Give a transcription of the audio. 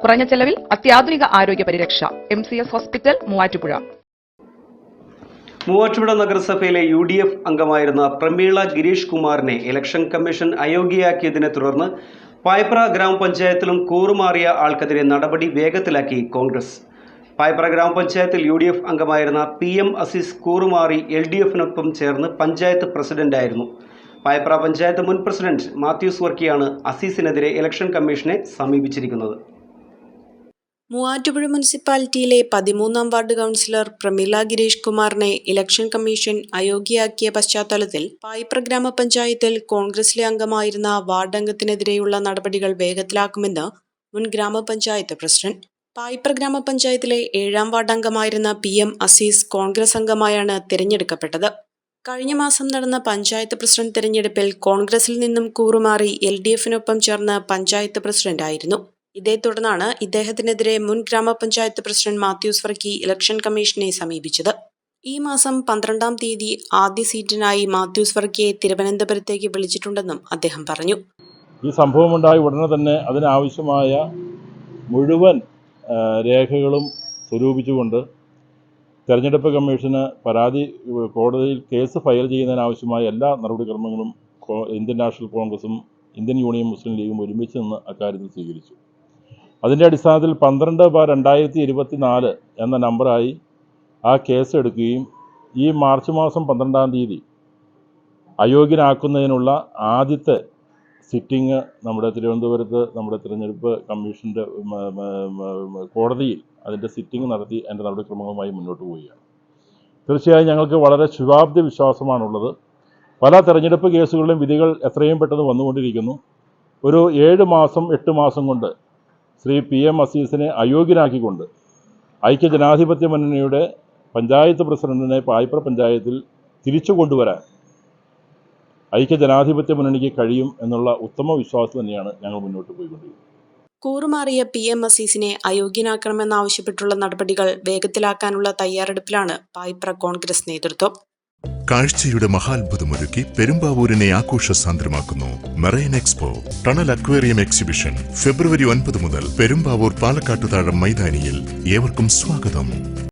കുറഞ്ഞ ചെലവിൽ അത്യാധുനിക ആരോഗ്യ പരിരക്ഷ. M C S hospital Muvattupuzha. Muvattupuzha നഗരസഭയിലെ യു ഡി എഫ് അംഗമായിരുന്ന പ്രമീള ഗിരീഷ് കുമാറിനെ ഇലക്ഷൻ കമ്മീഷൻ അയോഗ്യയാക്കിയതിനെ തുടർന്ന് പായ്പ്ര ഗ്രാമപഞ്ചായത്തിലും കൂറുമാറിയ ആൾക്കെതിരെ നടപടി വേഗത്തിലാക്കി കോൺഗ്രസ്. പായ്പ്ര ഗ്രാമപഞ്ചായത്തിൽ യു ഡി എഫ് അംഗമായിരുന്ന പി എം അസീസ് കൂറുമാറി എൽ ഡി എഫിനൊപ്പം ചേർന്ന് പഞ്ചായത്ത് പ്രസിഡന്റായിരുന്നു. പായ്പ്ര പഞ്ചായത്ത് മുൻ പ്രസിഡന്റ് മാത്യൂസ് വർക്കിയാണ് അസീസിനെതിരെ ഇലക്ഷൻ കമ്മീഷനെ സമീപിച്ചിരിക്കുന്നത്. മൂവാറ്റുപുഴ മുനിസിപ്പാലിറ്റിയിലെ പതിമൂന്നാം വാർഡ് കൗൺസിലർ പ്രമീള ഗിരീഷ് കുമാറിനെ ഇലക്ഷൻ കമ്മീഷൻ അയോഗ്യയാക്കിയ പശ്ചാത്തലത്തിൽ പായിപ്ര ഗ്രാമപഞ്ചായത്തിൽ കോൺഗ്രസിലെ അംഗമായിരുന്ന വാർഡ് അംഗത്തിനെതിരെയുള്ള നടപടികൾ വേഗത്തിലാക്കുമെന്ന് മുൻ ഗ്രാമപഞ്ചായത്ത് പ്രസിഡന്റ്. പായിപ്ര ഗ്രാമപഞ്ചായത്തിലെ ഏഴാം വാർഡ് അംഗമായിരുന്ന പി എം അസീസ് കോൺഗ്രസ് അംഗമായാണ് തിരഞ്ഞെടുക്കപ്പെട്ടത്. കഴിഞ്ഞ മാസം നടന്ന പഞ്ചായത്ത് പ്രസിഡന്റ് തിരഞ്ഞെടുപ്പിൽ കോൺഗ്രസിൽ നിന്നും കൂറുമാറി എൽ ഡി എഫിനൊപ്പം ചേർന്ന് പഞ്ചായത്ത് പ്രസിഡന്റായിരുന്നു. ഇതേ തുടർന്നാണ് ഇദ്ദേഹത്തിനെതിരെ മുൻ ഗ്രാമപഞ്ചായത്ത് പ്രസിഡന്റ് മാത്യൂസ് വർക്കി ഇലക്ഷൻ കമ്മീഷനെ സമീപിച്ചത്. ഈ മാസം പന്ത്രണ്ടാം തീയതി ആദ്യ സീറ്റിനായി മാത്യൂസ് വർക്കിയെ തിരുവനന്തപുരത്തേക്ക് വിളിച്ചിട്ടുണ്ടെന്നും അദ്ദേഹം പറഞ്ഞു. ഈ സംഭവമുണ്ടായ ഉടനെ തന്നെ അതിനാവശ്യമായ മുഴുവൻ രേഖകളും സ്വരൂപിച്ചുകൊണ്ട് തെരഞ്ഞെടുപ്പ് കമ്മീഷന് പരാതി കോടതിയിൽ കേസ് ഫയൽ ചെയ്യുന്നതിനാവശ്യമായ എല്ലാ നടപടിക്രമങ്ങളും ഇന്ത്യൻ നാഷണൽ കോൺഗ്രസും ഇന്ത്യൻ യൂണിയൻ മുസ്ലിം ലീഗും ഒരുമിച്ച് നിന്ന് അക്കാര്യത്തിൽ സ്വീകരിച്ചു. അതിന്റെ അടിസ്ഥാനത്തിൽ പന്ത്രണ്ട് ബാർ രണ്ടായിരത്തി ഇരുപത്തി നാല് എന്ന നമ്പറായി ആ കേസ് എടുക്കുകയും ഈ മാർച്ച് മാസം പന്ത്രണ്ടാം തീയതി അയോഗ്യനാക്കുന്നതിനുള്ള ആദ്യത്തെ സിറ്റിംഗ് നമ്മുടെ തിരുവനന്തപുരത്ത് നമ്മുടെ തിരഞ്ഞെടുപ്പ് കമ്മീഷന്റെ കോടതിയിൽ അതിന്റെ സിറ്റിംഗ് നടത്തി അതിന്റെ നടപടിക്രമങ്ങളുമായി മുന്നോട്ട് പോവുകയാണ്. തീർച്ചയായും ഞങ്ങൾക്ക് വളരെ ശുഭാപ്തി വിശ്വാസമാണുള്ളത്. പല തെരഞ്ഞെടുപ്പ് കേസുകളിലും വിധികൾ എത്രയും പെട്ടെന്ന് വന്നുകൊണ്ടിരിക്കുന്നു. ഒരു ഏഴ് മാസം എട്ട് മാസം കൊണ്ട് ശ്രീ പി എം അസീസിനെ അയോഗ്യനാക്കിക്കൊണ്ട് ഐക്യ ജനാധിപത്യ മുന്നണിയുടെ പഞ്ചായത്ത് പ്രസിഡന്റിനെ പായ്പ്ര പഞ്ചായത്തിൽ തിരിച്ചു കൊണ്ടുവരാൻ ഐക്യ ജനാധിപത്യ മുന്നണിക്ക് കഴിയും എന്നുള്ള ഉത്തമ വിശ്വാസം തന്നെയാണ് ഞങ്ങൾ മുന്നോട്ട് പോയിക്കൊണ്ടിരിക്കുന്നത്. കൂറുമാറിയ പി എം അസീസിനെ അയോഗ്യനാക്കണമെന്നാവശ്യപ്പെട്ടുള്ള നടപടികൾ വേഗത്തിലാക്കാനുള്ള തയ്യാറെടുപ്പിലാണ് പായ്പ്ര കോൺഗ്രസ് നേതൃത്വം. കാഴ്ചയുടെ മഹാത്ഭുതമൊരുക്കി പെരുമ്പാവൂരിനെ ആഘോഷസാന്ദ്രമാക്കുന്നു marine expo. Tunnel aquarium exhibition. ഫെബ്രുവരി ഒൻപത് മുതൽ പെരുമ്പാവൂർ പാലക്കാട്ടുതാഴം മൈതാനിയിൽ ഏവർക്കും സ്വാഗതം.